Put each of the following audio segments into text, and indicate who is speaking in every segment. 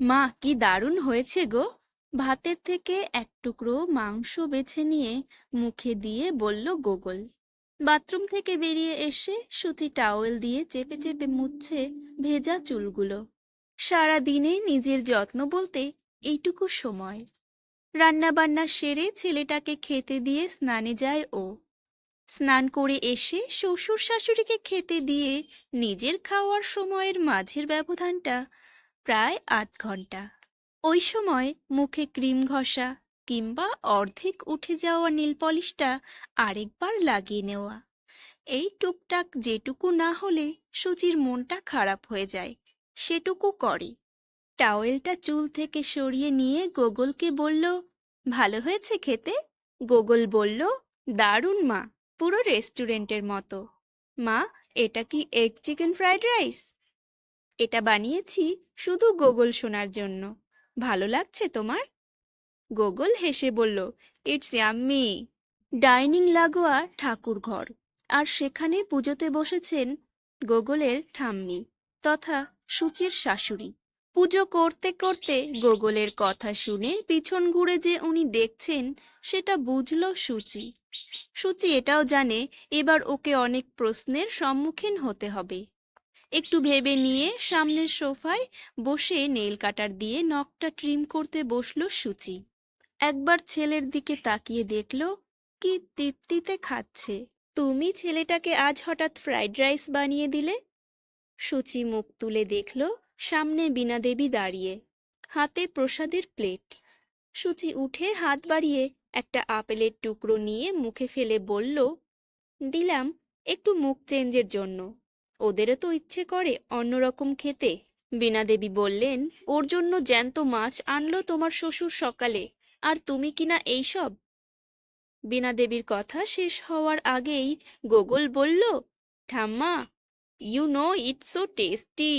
Speaker 1: মা, কি দারুণ হয়েছে গো। ভাতের থেকে এক টুকরো মাংস বেছে নিয়ে মুখে দিয়ে বলল গোগল। বাথরুম থেকে বেরিয়ে এসে সুচি টাওয়েল দিয়ে চেপে চেপে মুছছে ভেজা চুলগুলো। সারা দিনে নিজের যত্ন বলতে এইটুকু সময়। রান্না বান্না সেরে ছেলেটাকে খেতে দিয়ে স্নানে যায় ও। স্নান করে এসে শ্বশুর শাশুড়িকে খেতে দিয়ে নিজের খাওয়ার সময়ের মাঝের ব্যবধানটা প্রায় আধ ঘণ্টা। ওই সময় মুখে ক্রিম ঘষা কিংবা অর্ধেক উঠে যাওয়া নীল পলিশটা আরেকবার লাগিয়ে নেওয়া। এই টুকটাক যেটুকু না হলে সুচির মনটা খারাপ হয়ে যায়, সেটুকু করে। টাওয়েলটা চুল থেকে সরিয়ে নিয়ে গোগলকে বলল, ভালো হয়েছে খেতে? গোগল বলল, দারুণ মা, পুরো রেস্টুরেন্টের মতো। মা, এটা কি এগ চিকেন ফ্রাইড রাইস এটা বানিয়েছি শুধু গোগল শোনার জন্য। ভালো লাগছে তোমার? গোগল হেসে বলল, ইটস ইয়াম্মি। ডাইনিং লাগোয়া ঠাকুর ঘর আর সেখানে পুজোতে বসেছেন গোগলের ঠাম্মি তথা সুচির শাশুড়ি। পুজো করতে করতে গোগলের কথা শুনে পিছন ঘুরে যে উনি দেখছেন, সেটা বুঝল সুচি। সুচি এটাও জানে, এবার ওকে অনেক প্রশ্নের সম্মুখীন হতে হবে। একটু ভেবে নিয়ে সামনের সোফায় বসে নেইল কাটার দিয়ে নখটা ট্রিম করতে বসল সুচি। একবার ছেলের দিকে তাকিয়ে দেখল, কি তৃপ্তিতে খাচ্ছে। তুমি ছেলেটাকে আজ হঠাৎ ফ্রাইড রাইস বানিয়ে দিলে? সুচি মুখ তুলে দেখল, সামনে বীণা দেবী দাঁড়িয়ে, হাতে প্রসাদের প্লেট সুচি উঠে হাত বাড়িয়ে একটা আপেলের টুকরো নিয়ে মুখে ফেলে বলল, দিলাম, একটু মুখ চেঞ্জের জন্য। ওদেরও তো ইচ্ছে করে অন্যরকম খেতে। বীণা দেবী বললেন, ওর জন্য জ্যান্ত মাছ আনলো তোমার শ্বশুর সকালে, আর তুমি কিনা এইসব? বীণা দেবীর কথা শেষ হওয়ার আগেই গোগল বলল, ঠাম্মা you know it's so tasty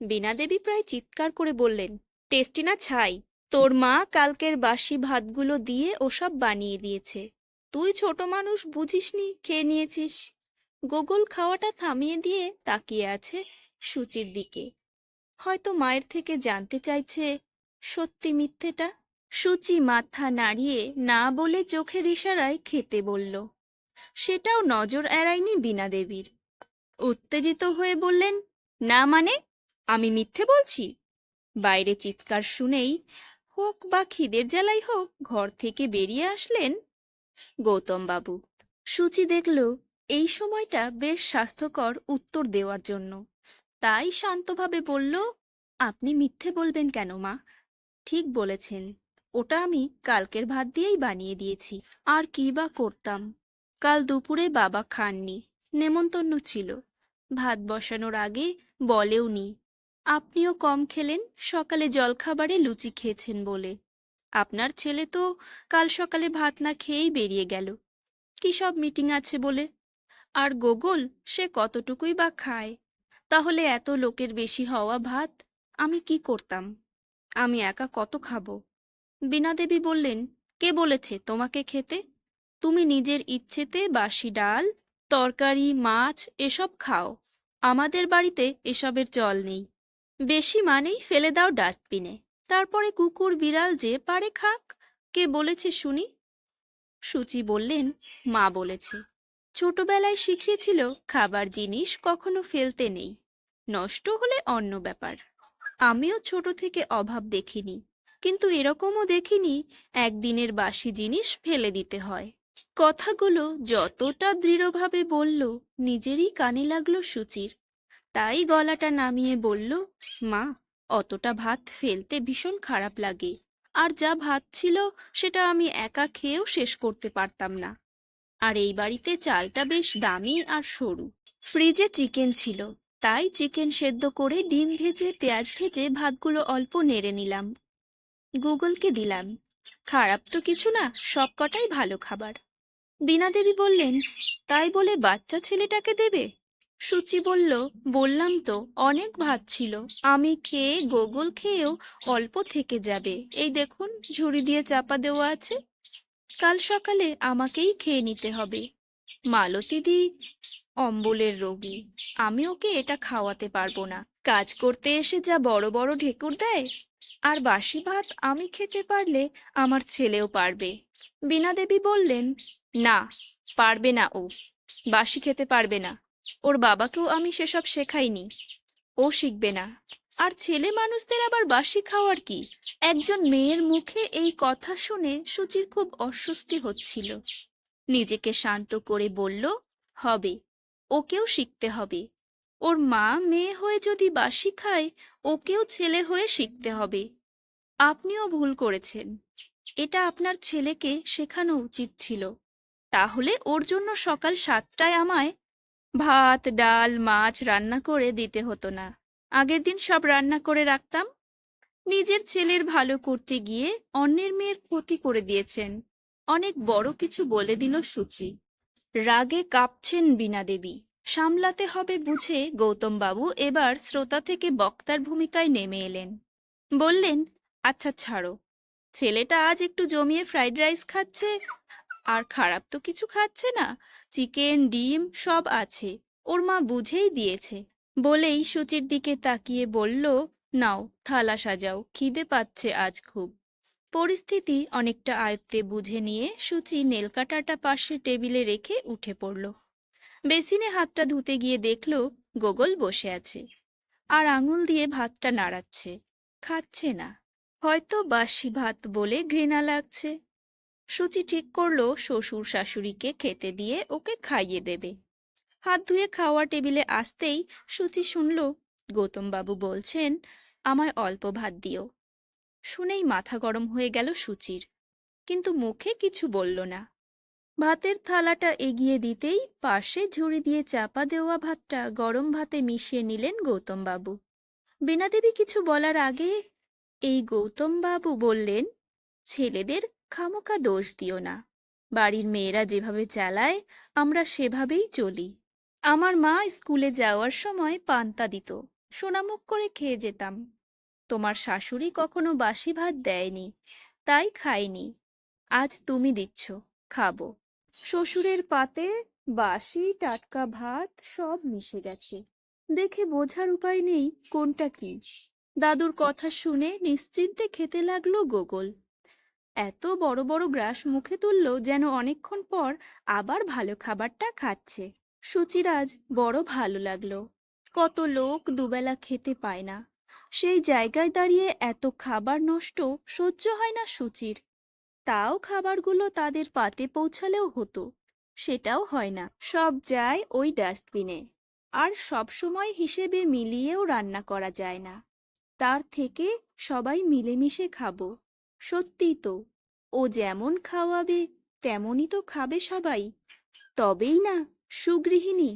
Speaker 1: Bina Devi প্রায় চিৎকার করে বললেন, টেস্টি না ছাই, তোর মা কালকের বাসি ভাতগুলো দিয়ে ওসব বানিয়ে দিয়েছে। তুই ছোট মানুষ বুঝিসনি, খেয়ে নিয়েছিস? গোগল খাওয়াটা থামিয়ে দিয়ে তাকিয়ে আছে সুচির দিকে। হয়তো মায়ের থেকে জানতে চাইছে সত্যি মিথ্যেটা। সুচি মাথা নাড়িয়ে না বলে চোখের ইশারায় খেতে বলল, সেটাও নজর এড়ায়নি বীণা দেবীর। উত্তেজিত হয়ে বললেন, না মানে? আমি মিথ্যে বলছি? বাইরে চিৎকার শুনেই, হোক বা খিদের জ্বালাই হোক, ঘর থেকে বেরিয়ে আসলেন গৌতম বাবু সুচি দেখল এই সময়টা বেশ স্বাস্থ্যকর উত্তর দেওয়ার জন্য। তাই শান্তভাবে বলল, আপনি মিথ্যে বলবেন কেন, মা? ঠিক বলেছেন। ওটা আমি কালকের ভাত দিয়েই বানিয়ে দিয়েছি। আর কি বা করতাম। কাল দুপুরে বাবা খাননি। নেমন্তন্ন ছিল। ভাত বসানোর আগে বলেও নি আপনিও কম খেলেন, সকালে জলখাবারে লুচি খেয়েছেন বলে। আপনার ছেলে তো কাল সকালে ভাত না খেয়েই বেরিয়ে গেল। কি সব মিটিং আছে বলে? আর গোগল সে কতটুকুই বা খায়? তাহলে এত লোকের বেশি হওয়া ভাত আমি কি করতাম? আমি একা কত খাব? বীণা দেবী বললেন, কে বলেছে তোমাকে খেতে? তুমি নিজের ইচ্ছেতে বাসি ডাল, তরকারি, মাছ এসব খাও। আমাদের বাড়িতে এসবের চল নেই। বেশি মানেই ফেলে দাও ডাস্টবিনে। তারপরে কুকুর বিড়াল যে পারে খাক। কে বলেছে শুনি? সুচি বললেন, মা বলেছে। ছোটবেলায় শিখিয়েছিল, খাবার জিনিস কখনো ফেলতে নেই। নষ্ট হলে অন্য ব্যাপার। আমিও ছোট থেকে অভাব দেখিনি, কিন্তু এরকমও দেখিনি একদিনের বাসি জিনিস ফেলে দিতে হয়। কথাগুলো যতটা দৃঢ়ভাবে বলল, নিজেরই কানে লাগল সুচির। তাই গলাটা নামিয়ে বলল, মা, অতটা ভাত ফেলতে ভীষণ খারাপ লাগে। আর যা ভাত ছিল, সেটা আমি একা খেয়েও শেষ করতে পারতাম না। আর এই বাড়িতে চালটা বেশ দামি আর সরু। ফ্রিজে চিকেন ছিল। তাই চিকেন সেদ্ধ করে ডিম ভেজে, পেঁয়াজ ভেজে ভাতগুলো অল্প নেড়ে নিলাম। গুগলকে দিলাম। খারাপ তো কিছু না, সব কটাই ভালো খাবার। বীণা দেবী বললেন, তাই বলে বাচ্চা ছেলেটাকে দেবে? সুচি বলল, বললাম তো, অনেক ভাত ছিল। আমি খেয়ে, গোগল খেয়েও অল্প থেকে যাবে। এই দেখুন, ঝুড়ি দিয়ে চাপা দেওয়া আছে। কাল সকালে আমাকেই খেয়ে নিতে হবে। মালতীদি অম্বলের রোগী। আমি ওকে এটা খাওয়াতে পারব না। কাজ করতে এসে যা বড় বড় ঢেকুর দেয়, আর বাসি ভাত আমি খেতে পারলে আমার ছেলেও পারবে। বীণা দেবী বললেন, না, পারবে না ও। বাসি খেতে পারবে না। ওর বাবাকেও আমি সেসব শেখাইনি। ও শিখবে না। আর ছেলে মানুষদের আবার বাসি খাওয়ার কি? একজন মেয়ের মুখে এই কথা শুনে সুচির খুব অস্বস্তি হচ্ছিল। নিজেকে শান্ত করে বলল, হবে, ওকেও শিখতে হবে। ওর মা মেয়ে হয়ে যদি বাসি খায়, ওকেও ছেলে হয়ে শিখতে হবে। আপনিও ভুল করেছেন। এটা আপনার ছেলেকে শেখানো উচিত ছিল। তাহলে ওর জন্য সকাল সাতটায় আমায় ভাত, ডাল, মাছ রান্না করে দিতে হতো না। আগের দিন সব রান্না করে রাখতাম। নিজের ছেলের ভালো করতে গিয়ে অন্যের মেয়ের ক্ষতি করে দিয়েছেন। অনেক বড় কিছু বলে দিল সুচি। রাগে কাঁপছেন বীণা দেবী। সামলাতে হবে বুঝে গৌতম বাবু এবার শ্রোতা থেকে বক্তার ভূমিকায় নেমে এলেন। বললেন আচ্ছা ছাড়ো। ছেলেটা আজ একটু জমিয়ে ফ্রাইড রাইস খাচ্ছে, আর খারাপ তো কিছু খাচ্ছে না। চিকেন, ডিম সব আছে। ওর মা বুঝেই দিয়েছে। বলেই সুচির দিকে তাকিয়ে বলল, নাও, থালা সাজাও, খিদে পাচ্ছে আজ খুব। পরিস্থিতি অনেকটা আয়ত্তে বুঝে নিয়ে সুচি নেলকাটাটা পাশে টেবিলে রেখে উঠে পড়ল। বেসিনে হাতটা ধুতে গিয়ে দেখল, গোগল বসে আছে। আর আঙুল দিয়ে ভাতটা নাড়াচ্ছে। খাচ্ছে না। হয়তো বাসি ভাত বলে ঘৃণা লাগছে। সুচি ঠিক করল, শ্বশুর শাশুড়িকে খেতে দিয়ে ওকে খাইয়ে দেবে। হাত ধুয়ে খাওয়া টেবিলে আসতেই সুচি শুনল, গৌতমবাবু বলছেন আমায় অল্প ভাত দিও। শুনেই মাথা গরম হয়ে গেল সুচির, কিন্তু মুখে কিছু বলল না। ভাতের থালাটা এগিয়ে দিতেই পাশে ঝুড়ি দিয়ে চাপা দেওয়া ভাতটা গরম ভাতে মিশিয়ে নিলেন গৌতমবাবু। বীণাদেবী কিছু বলার আগে এই গৌতমবাবু বললেন, ছেলেদের খামোকা দোষ দিও না। বাড়ির মেয়েরা যেভাবে চালায়, আমরা সেভাবেই চলি। আমার মা স্কুলে যাওয়ার সময় পান্তা দিত। সোনামুখ করে খেয়ে যেতাম। তোমার শাশুড়ি কখনো বাসি ভাত দেয়নি, তাই খাইনি আজ তুমি দিচ্ছ, খাব। শ্বশুরের পাতে বাসি, টাটকা ভাত সব মিশে গেছে। দেখে বোঝার উপায় নেই কোনটা কি। দাদুর কথা শুনে নিশ্চিন্তে খেতে লাগল গোগল। এত বড় বড় গ্রাস মুখে তুলল যেন অনেকক্ষণ পর আবার ভালো খাবারটা খাচ্ছে। সুচিরাজ বড় ভালো লাগল। কত লোক দুবেলা খেতে পায় না। সেই জায়গায় দাঁড়িয়ে এত খাবার নষ্ট সহ্য হয় না সুচির। তাও খাবারগুলো তাদের পাতে পৌঁছালেও হতো। সেটাও হয় না। সব যায় ওই ডাস্টবিনে। আর সব সময় হিসেবে মিলিয়েও রান্না করা যায় না। তার থেকে সবাই মিলেমিশে খাব। সত্যি তো, ও যেমন খাওয়াবে, তেমনই তো খাবে সবাই। তবেই না সুগৃহিণী